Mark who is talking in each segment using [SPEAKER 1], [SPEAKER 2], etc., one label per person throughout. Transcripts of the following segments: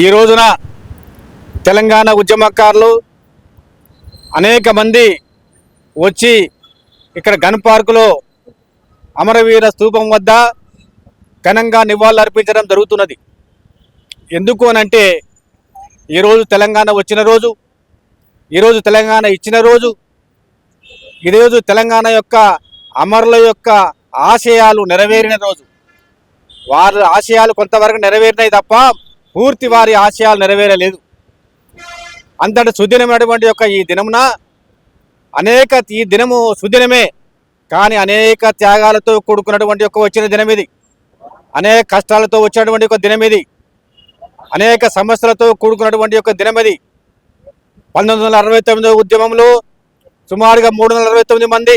[SPEAKER 1] ఈ రోజున తెలంగాణ ఉద్యమకారులు అనేక మంది వచ్చి ఇక్కడ గన్ పార్కులో అమరవీర స్తూపం వద్ద ఘనంగా నివాళులు అర్పించడం జరుగుతున్నది. ఎందుకు అనంటే ఈరోజు తెలంగాణ వచ్చిన రోజు ఈరోజు తెలంగాణ ఇచ్చిన రోజు ఈరోజు తెలంగాణ యొక్క అమరుల యొక్క ఆశయాలు నెరవేరిన రోజు. వారి ఆశయాలు కొంతవరకు నెరవేరినాయి తప్ప పూర్తి వారి ఆశయాలు నెరవేరలేదు. అంతటి సుదినమైనటువంటి యొక్క ఈ దినమున అనేక ఈ దినము సుదినమే కానీ అనేక త్యాగాలతో కూడుకున్నటువంటి యొక్క వచ్చిన దినం ఇది అనేక కష్టాలతో వచ్చినటువంటి ఒక దినం ఇది అనేక సమస్యలతో కూడుకున్నటువంటి యొక్క దినం ఇది పంతొమ్మిది వందల అరవై తొమ్మిదో ఉద్యమంలో సుమారుగా మూడు వందల అరవై తొమ్మిది మంది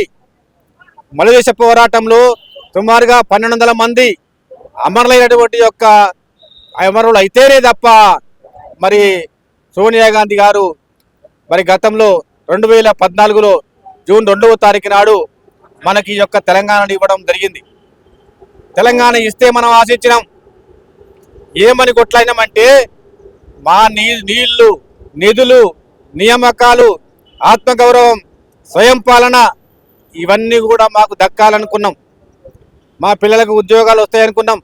[SPEAKER 1] మలదేశ పోరాటంలో సుమారుగా పన్నెండు వందల మంది అమరులైనటువంటి యొక్క అమరులు అయితేనే తప్ప మరి సోనియా గాంధీ గారు మరి గతంలో రెండు వేల పద్నాలుగులో జూన్ రెండవ తారీఖు నాడు మనకి ఈ యొక్క తెలంగాణను ఇవ్వడం జరిగింది. తెలంగాణ ఇస్తే మనం ఆశించినాం. ఏమని కొట్లాయినామంటే మా నీ నీళ్ళు నిధులు నియామకాలు ఆత్మగౌరవం స్వయం పాలన ఇవన్నీ కూడా మాకు దక్కాలనుకున్నాం. మా పిల్లలకు ఉద్యోగాలు వస్తాయనుకున్నాం.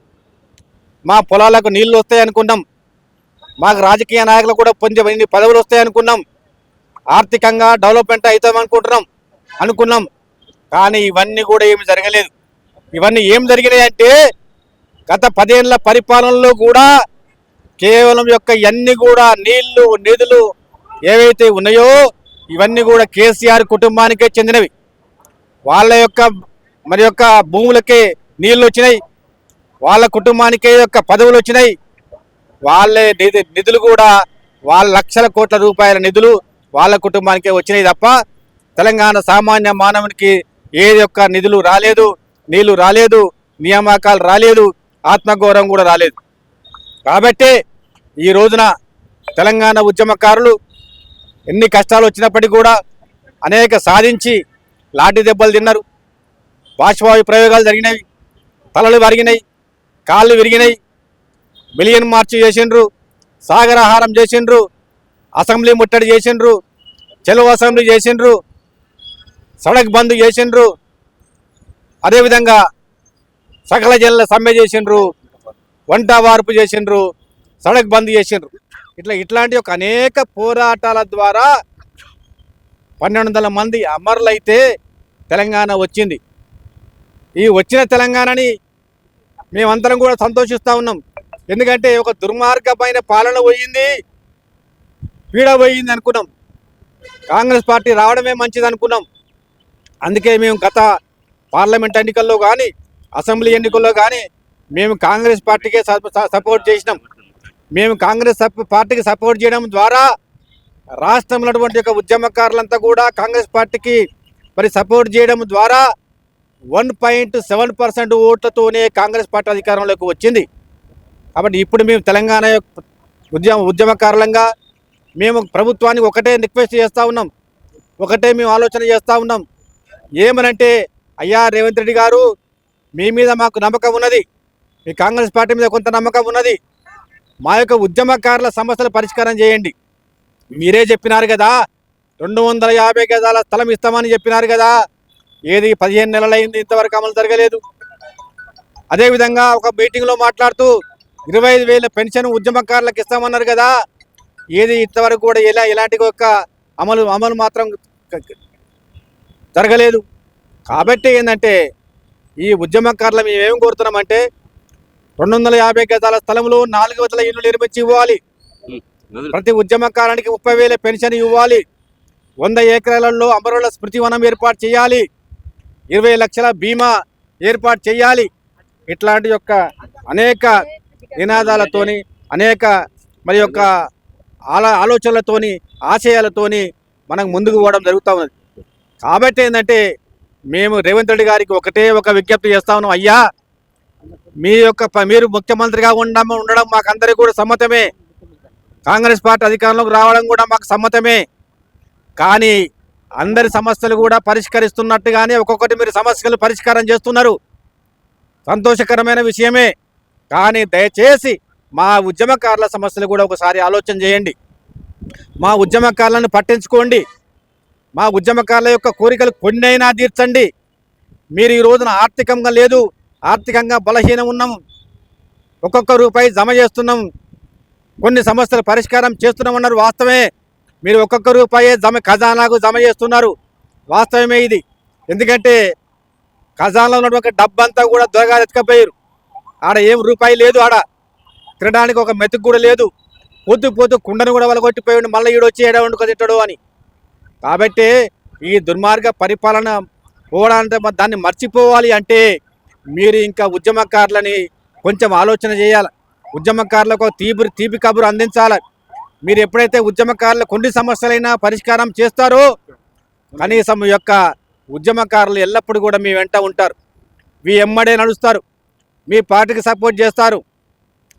[SPEAKER 1] మా పొలాలకు నీళ్ళు వస్తాయనుకున్నాం మాకు రాజకీయ నాయకులు కూడా పొందే ఇన్ని పదవులు వస్తాయనుకున్నాం ఆర్థికంగా డెవలప్మెంట్ అవుతాం అనుకుంటున్నాం అనుకున్నాం. కానీ ఇవన్నీ కూడా ఏమి జరగలేదు. ఇవన్నీ ఏం జరిగినాయి అంటే గత పదేళ్ళ పరిపాలనలో కూడా కేవలం యొక్క ఇవన్నీ కూడా నీళ్ళు నిధులు ఏవైతే ఉన్నాయో ఇవన్నీ కూడా కేసీఆర్ కుటుంబానికే చెందినవి. వాళ్ళ యొక్క మరి యొక్క భూములకే నీళ్ళు వచ్చినాయి. వాళ్ళ కుటుంబానికే యొక్క పదవులు వచ్చినాయి. వాళ్ళే నిధి నిధులు కూడా వాళ్ళ లక్షల కోట్ల రూపాయల నిధులు వాళ్ళ కుటుంబానికే వచ్చినాయి తప్ప తెలంగాణ సామాన్య మానవునికి ఏ యొక్క నిధులు రాలేదు నీళ్ళు రాలేదు నియామకాలు రాలేదు ఆత్మగౌరవం కూడా రాలేదు. కాబట్టే ఈ రోజున తెలంగాణ ఉద్యమకారులు ఎన్ని కష్టాలు వచ్చినప్పటికీ కూడా అనేక సాధించి లాఠీ దెబ్బలు తిన్నారు. బాష్పావి ప్రయోగాలు జరిగినవి తలలు వరిగినాయి. కాళ్ళు విరిగినాయి. మిలియన్ మార్చి చేసిండ్రు. సాగరాహారం చేసిండ్రు. అసెంబ్లీ ముట్టడి చేసిండ్రు. చెలువు అసెంబ్లీ చేసిండ్రు. సడక్ బంద్ చేసిండ్రు. అదేవిధంగా సకల జనుల సమ్మె చేసిండ్రు. వంట వార్పు చేసిండ్రు. సడక్ బంద్ చేసిండ్రు. ఇట్లా ఇట్లాంటి ఒక అనేక పోరాటాల ద్వారా పన్నెండు వందల మంది అమరులైతే తెలంగాణ వచ్చింది. ఈ వచ్చిన తెలంగాణని మేమందరం కూడా సంతోషిస్తూ ఉన్నాం. ఎందుకంటే ఒక దుర్మార్గమైన పాలన పోయింది పీడ పోయింది అనుకున్నాం. కాంగ్రెస్ పార్టీ రావడమే మంచిది అనుకున్నాం. అందుకే మేము గత పార్లమెంట్ ఎన్నికల్లో కానీ అసెంబ్లీ ఎన్నికల్లో కానీ మేము కాంగ్రెస్ పార్టీకే స- సపోర్ట్ చేసినాం. మేము కాంగ్రెస్ పార్టీకి సపోర్ట్ చేయడం ద్వారా రాష్ట్రంలో ఉన్నటువంటి యొక్క ఉద్యమకారులంతా కూడా కాంగ్రెస్ పార్టీకి మరి సపోర్ట్ చేయడం ద్వారా వన్ పాయింట్ సెవెన్ పర్సెంట్ ఓట్లతోనే కాంగ్రెస్ పార్టీ అధికారంలోకి వచ్చింది. కాబట్టి ఇప్పుడు మేము తెలంగాణ యొక్క ఉద్యమ ఉద్యమకారులంగా మేము ప్రభుత్వానికి ఒకటే రిక్వెస్ట్ చేస్తూ ఉన్నాం. ఒకటే మేము ఆలోచన చేస్తూ ఉన్నాం. ఏమనంటే అయ్యా రేవంత్ రెడ్డి గారు మీ మీద మాకు నమ్మకం ఉన్నది. మీ కాంగ్రెస్ పార్టీ మీద కొంత నమ్మకం ఉన్నది. మా యొక్క ఉద్యమకారుల సమస్యల పరిష్కారం చేయండి. మీరే చెప్పినారు కదా రెండు వందల యాభై గజాల స్థలం ఇస్తామని చెప్పినారు కదా ఏది పదిహేను నెలలైంది ఇంతవరకు అమలు జరగలేదు. అదేవిధంగా ఒక మీటింగ్లో మాట్లాడుతూ ఇరవై ఐదు వేల పెన్షన్ ఉద్యమకారులకు ఇస్తామన్నారు కదా. ఏది ఇంతవరకు కూడా ఎలా ఎలాంటి ఒక అమలు అమలు మాత్రం జరగలేదు. కాబట్టి ఏంటంటే ఈ ఉద్యమకారులు మేమేం కోరుతున్నామంటే రెండు వందల యాభై గజాల స్థలంలో నాలుగు వందల ఇల్లు నిర్మించి ఇవ్వాలి. ప్రతి ఉద్యమకారానికి ముప్పై వేల పెన్షన్ ఇవ్వాలి. వంద ఎకరాలలో అమరుల స్మృతి వనం ఏర్పాటు చేయాలి. ఇరవై లక్షల బీమా ఏర్పాటు చేయాలి. ఇట్లాంటి యొక్క అనేక నినాదాలతోని అనేక మరి యొక్క ఆలో ఆలోచనలతోని ఆశయాలతోని మనం ముందుకు పోవడం జరుగుతూ ఉన్నది. కాబట్టి ఏంటంటే మేము రేవంత్ రెడ్డి గారికి ఒకటే ఒక విజ్ఞప్తి చేస్తా ఉన్నాం. అయ్యా మీ యొక్క ప- మీరు ముఖ్యమంత్రిగా ఉండడం ఉండడం మాకందరికీ కూడా సమ్మతమే. కాంగ్రెస్ పార్టీ అధికారంలోకి రావడం కూడా మాకు సమ్మతమే. కానీ అందరి సమస్యలు కూడా పరిష్కరిస్తున్నట్టుగానే ఒక్కొక్కటి మీరు సమస్యలు పరిష్కారం చేస్తున్నారు. సంతోషకరమైన విషయమే. కానీ దయచేసి మా ఉద్యమకారుల సమస్యలు కూడా ఒకసారి ఆలోచన చేయండి. మా ఉద్యమకారులను పట్టించుకోండి. మా ఉద్యమకారుల యొక్క కోరికలు కొన్నైనా తీర్చండి. మీరు ఈ రోజున ఆర్థికంగా లేదు ఆర్థికంగా బలహీనం ఉన్నాం. ఒక్కొక్క రూపాయి జమ చేస్తున్నాం. కొన్ని సమస్యల పరిష్కారం చేస్తున్నామన్నారు వాస్తవమే. మీరు ఒక్కొక్క రూపాయి జమ ఖజానాకు జమ చేస్తున్నారు. వాస్తవమే ఇది. ఎందుకంటే ఖజానాలో ఉన్నటువంటి డబ్బంతా కూడా దొరగా ఎత్తుకపోయారు ఆడ ఏం రూపాయి లేదు ఆడ. తినడానికి ఒక మెతుకు కూడా లేదు. పొద్దు పొద్దు కుండను కూడా వలగొట్టిపోయాడు. మళ్ళీ ఈడొచ్చి ఏడ వండుకొని అని. కాబట్టి ఈ దుర్మార్గ పరిపాలన పోవడానికి దాన్ని మర్చిపోవాలి అంటే మీరు ఇంకా ఉద్యమకారులని కొంచెం ఆలోచన చేయాలి. ఉద్యమకారులకు తీపి తీపి కబురు అందించాలి. మీరు ఎప్పుడైతే ఉద్యమకారుల కొన్ని సమస్యలైనా పరిష్కారం చేస్తారో కనీసం యొక్క ఉద్యమకారులు ఎల్లప్పుడూ కూడా మీ వెంట ఉంటారు. మీ ఎమ్మడే నడుస్తారు. మీ పార్టీకి సపోర్ట్ చేస్తారు.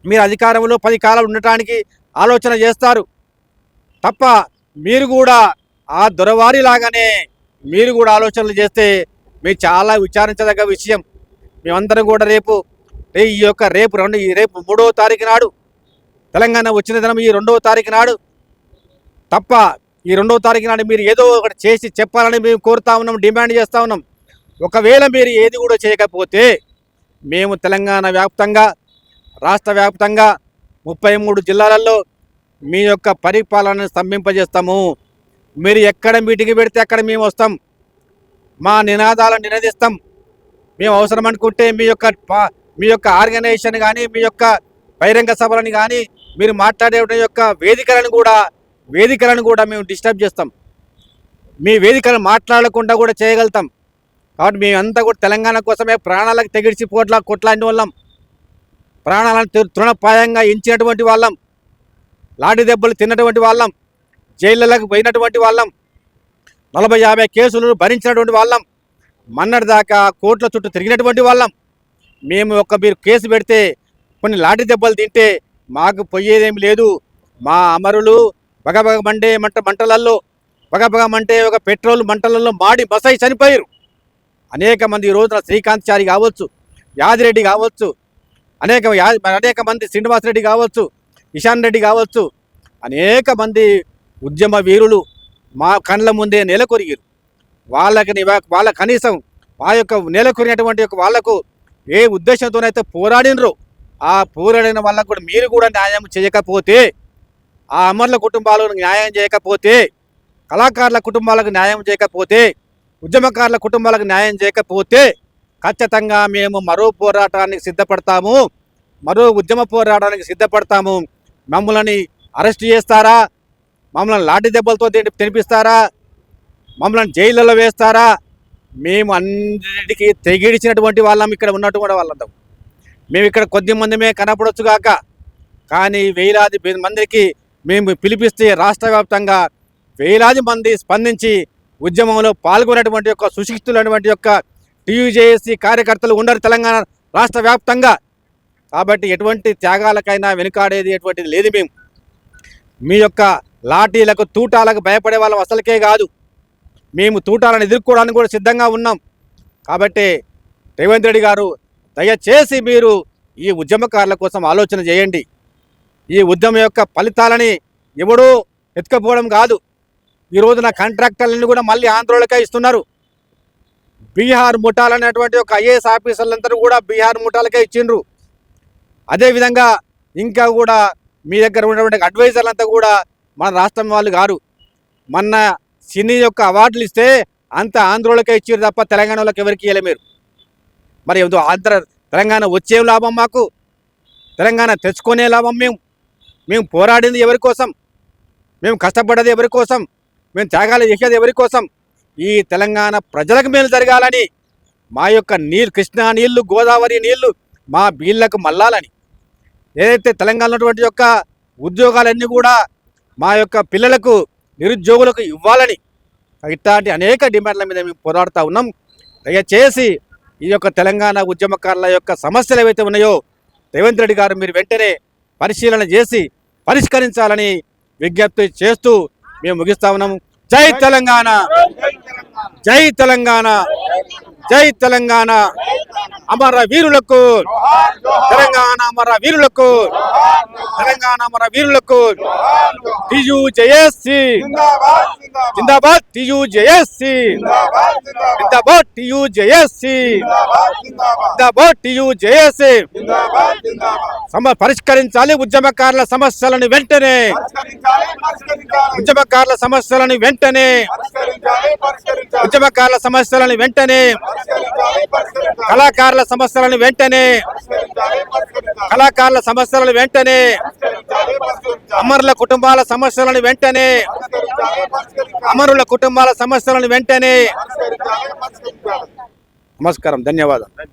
[SPEAKER 1] మీరు అధికారంలో పది కాలం ఉండటానికి ఆలోచన చేస్తారు. తప్ప మీరు కూడా ఆ దొరవారి లాగానే మీరు కూడా ఆలోచనలు చేస్తే మీరు చాలా విచారించదగ్గ విషయం. మేమందరం కూడా రేపు రే- ఈ యొక్క రేపు రెండు ఈ రేపు మూడవ తారీఖు నాడు తెలంగాణ వచ్చిన దినం ఈ రెండవ తారీఖు నాడు తప్ప ఈ రెండవ తారీఖు నాడు మీరు ఏదో ఒకటి చేసి చెప్పాలని మేము కోరుతా ఉన్నాం డిమాండ్ చేస్తా ఉన్నాం. ఒకవేళ మీరు ఏది కూడా చేయకపోతే మేము తెలంగాణ వ్యాప్తంగా రాష్ట్ర వ్యాప్తంగా ముప్పై మూడు జిల్లాలలో మీ యొక్క పరిపాలనను స్తంభింపజేస్తాము. మీరు ఎక్కడ మీటింగ్ పెడితే అక్కడ మేము వస్తాం. మా నినాదాలను నినదిస్తాం. మేము అవసరం అనుకుంటే మీ యొక్క మీ యొక్క ఆర్గనైజేషన్ కానీ మీ యొక్క బహిరంగ సభలను కానీ మీరు మాట్లాడే యొక్క వేదికలను కూడా వేదికలను కూడా మేము డిస్టర్బ్ చేస్తాం. మీ వేదికలు మాట్లాడకుండా కూడా చేయగలుగుతాం. కాబట్టి మేమంతా కూడా తెలంగాణ కోసమే ప్రాణాలకు తెగిడిచి పోట్ల కొట్లాంటి వాళ్ళం. ప్రాణాలను తృ- తృణప్రాయంగా ఎంచినటువంటి వాళ్ళం. లాఠీ దెబ్బలు తిన్నటువంటి వాళ్ళం. జైళ్ళకు పోయినటువంటి వాళ్ళం. నలభై యాభై కేసులు భరించినటువంటి వాళ్ళం. మన్నటి దాకా కోర్టుల చుట్టూ తిరిగినటువంటి వాళ్ళం. మేము ఒక మీరు కేసు పెడితే కొన్ని లాఠీ దెబ్బలు తింటే మాకు పొయ్యేదేమి లేదు. మా అమరులు బగబగ మండే మంట మంటలల్లో బగబగ మంటే ఒక పెట్రోల్ మంటలలో మాడి బసై చనిపోయారు అనేక మంది ఈ రోజున శ్రీకాంత్ చారి కావచ్చు యాదిరెడ్డి కావచ్చు అనేక అనేక మంది శ్రీనివాస్ రెడ్డి కావచ్చు ఇషాన్ రెడ్డి కావచ్చు అనేక మంది ఉద్యమ వీరులు మా కండ్ల ముందే నెలకొరిగారు వాళ్ళకి వాళ్ళ కనీసం మా యొక్క నెలకొరినటువంటి యొక్క వాళ్ళకు ఏ ఉద్దేశంతోనైతే పోరాడినరో ఆ పూరడైన వాళ్ళకు కూడా మీరు కూడా న్యాయం చేయకపోతే ఆ అమరుల కుటుంబాలకు న్యాయం చేయకపోతే కళాకారుల కుటుంబాలకు న్యాయం చేయకపోతే ఉద్యమకారుల కుటుంబాలకు న్యాయం చేయకపోతే ఖచ్చితంగా మేము మరో పోరాటానికి సిద్ధపడతాము. మరో ఉద్యమ పోరాటానికి సిద్ధపడతాము. మమ్మల్ని అరెస్ట్ చేస్తారా? మమ్మల్ని లాఠీ దెబ్బలతో తినిపిస్తారా? మమ్మల్ని జైళ్ళలో వేస్తారా? మేము అన్నిటికీ తెగిడిచినటువంటి వాళ్ళం ఇక్కడ ఉన్నటువంటి వాళ్ళందరం. మేము ఇక్కడ కొద్ది మందిమే కనపడొచ్చు కాక కానీ వేలాది మందికి మేము పిలిపిస్తే రాష్ట్ర వ్యాప్తంగా వేలాది మంది స్పందించి ఉద్యమంలో పాల్గొనేటువంటి యొక్క సుశిక్షితులైనటువంటి యొక్క టీయూజేఏసీ కార్యకర్తలు ఉండరు తెలంగాణ రాష్ట్ర వ్యాప్తంగా. కాబట్టి ఎటువంటి త్యాగాలకైనా వెనుకాడేది ఎటువంటిది లేదు మేము. మీ యొక్క లాఠీలకు తూటాలకు భయపడే వాళ్ళం అసలుకే కాదు. మేము తూటాలను ఎదుర్కోవడానికి కూడా సిద్ధంగా ఉన్నాం. కాబట్టి రేవంత్ రెడ్డి గారు దయచేసి మీరు ఈ ఉద్యమకారుల కోసం ఆలోచన చేయండి. ఈ ఉద్యమం యొక్క ఫలితాలని ఎవడూ ఎత్తుకపోవడం కాదు. ఈరోజు నా కాంట్రాక్టర్లను కూడా మళ్ళీ ఆంధ్రోళకే ఇస్తున్నారు. బీహార్ ముఠాలు అనేటువంటి ఒక ఐఏఎస్ ఆఫీసర్లందరూ కూడా బీహార్ ముఠాలకే ఇచ్చిండ్రు. అదేవిధంగా ఇంకా కూడా మీ దగ్గర ఉన్నటువంటి అడ్వైజర్లంతా కూడా మన రాష్ట్రం వాళ్ళు గారు మన సినీ యొక్క అవార్డులు ఇస్తే అంత ఆంధ్రోళకే ఇచ్చారు తప్ప తెలంగాణ వాళ్ళకి ఎవరికి ఇవ్వలే మీరు. మరి ఏదో ఆంధ్ర తెలంగాణ వచ్చే లాభం మాకు. తెలంగాణ తెచ్చుకునే లాభం మేము. మేము పోరాడింది ఎవరి కోసం? మేము కష్టపడ్డది ఎవరి కోసం? మేము త్యాగాలు చేసేది ఎవరి కోసం? ఈ తెలంగాణ ప్రజలకు మేలు జరగాలని మా యొక్క నీళ్ళు కృష్ణా నీళ్ళు గోదావరి నీళ్ళు మా బీళ్ళకు మల్లాలని ఏదైతే తెలంగాణలో ఉన్నటువంటి యొక్క ఉద్యోగాలన్నీ కూడా మా యొక్క పిల్లలకు నిరుద్యోగులకు ఇవ్వాలని ఇట్లాంటి అనేక డిమాండ్ల మీద మేము పోరాడుతూ ఉన్నాం. దయచేసి ఈ యొక్క తెలంగాణ ఉద్యమకారుల యొక్క సమస్యలు ఏవైతే ఉన్నాయో రేవంత్ రెడ్డి గారు మీరు వెంటనే పరిశీలన చేసి పరిష్కరించాలని విజ్ఞప్తి చేస్తూ మేము ముగిస్తా ఉన్నాము. జై తెలంగాణ! జై తెలంగాణ! జై తెలంగాణ! అమర వీరులకు! తెలంగాణ అమర వీరులకు! తెలంగాణ అమర వీరులకు! టియు జేఎస్సి జిందాబాద్ టియు జేఎస్సి జిందాబాద్ టియు జేఎస్సి జిందాబాద్ టియు జేఎస్సి సమ పరిష్కరించాలి ఉద్యమకారుల సమస్యలను వెంటనే. ఉద్యమకారుల సమస్యలను వెంటనే. ఉద్యమకారుల సమస్యలను వెంటనే. కళాకారుల సమస్యలను వెంటనే. కళాకారుల సమస్యలను వెంటనే. అమరుల కుటుంబాల సమస్యలను వెంటనే అమరుల కుటుంబాల సమస్యలను వెంటనే నమస్కారం. ధన్యవాదాలు.